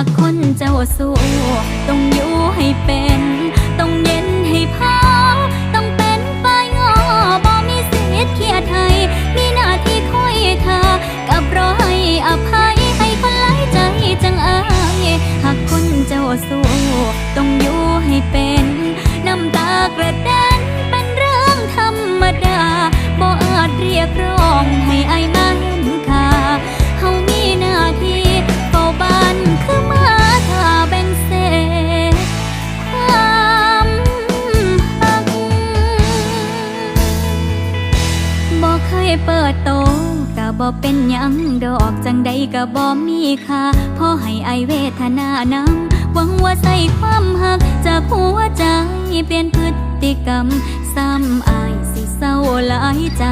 ากคนเจ้าสู้ต้องอยู่ให้เป็น ต้องเย็นให้พอต้องเป็นฝ่ายงอบ่มีสิทธิ์เคียดให้มีหน้าที่คอยเธอ กับรอให้อภัยให้คนหลายใจจังอายหากคนเจ้าสู้ต้องอยู่ให้เป็น น้ำตากระเด็ เคยเปิดโตกะบ่เป็นยังดอกจังใดกะบ่มีค่าพอให้ไอายเวทนานำหวังว่าใส่ความหักจากหัวใจเปลี่ยนพฤติกรรม ซ้ำอายสิเศร้าหลายใจ